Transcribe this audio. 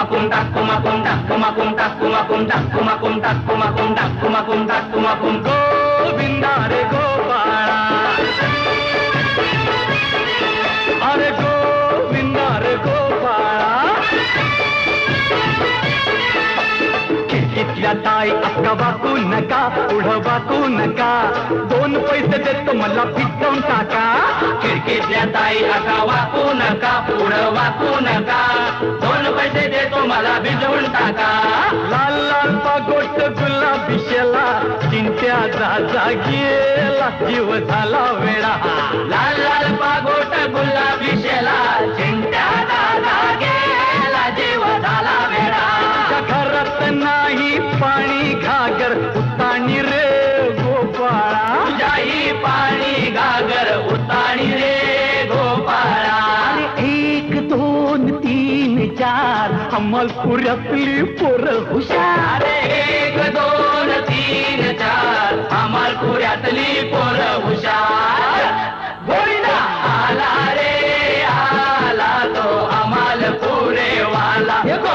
kumakundak अरे ताई अक्का नका पुढं वाकू नका दोन पैसे देतो मला फिटवून टाका खिडकीतल्या ताई अक्का वाकू नका पुढं वाकू नका दोन पैसे दे मला भिजवून टाका. लाल लाल पागोट गुलाबी शेला चिंट्याचा जागेला जीव झाला वेळा लाल लाल पागोट चार हमल पूरा पुलिस हुशार है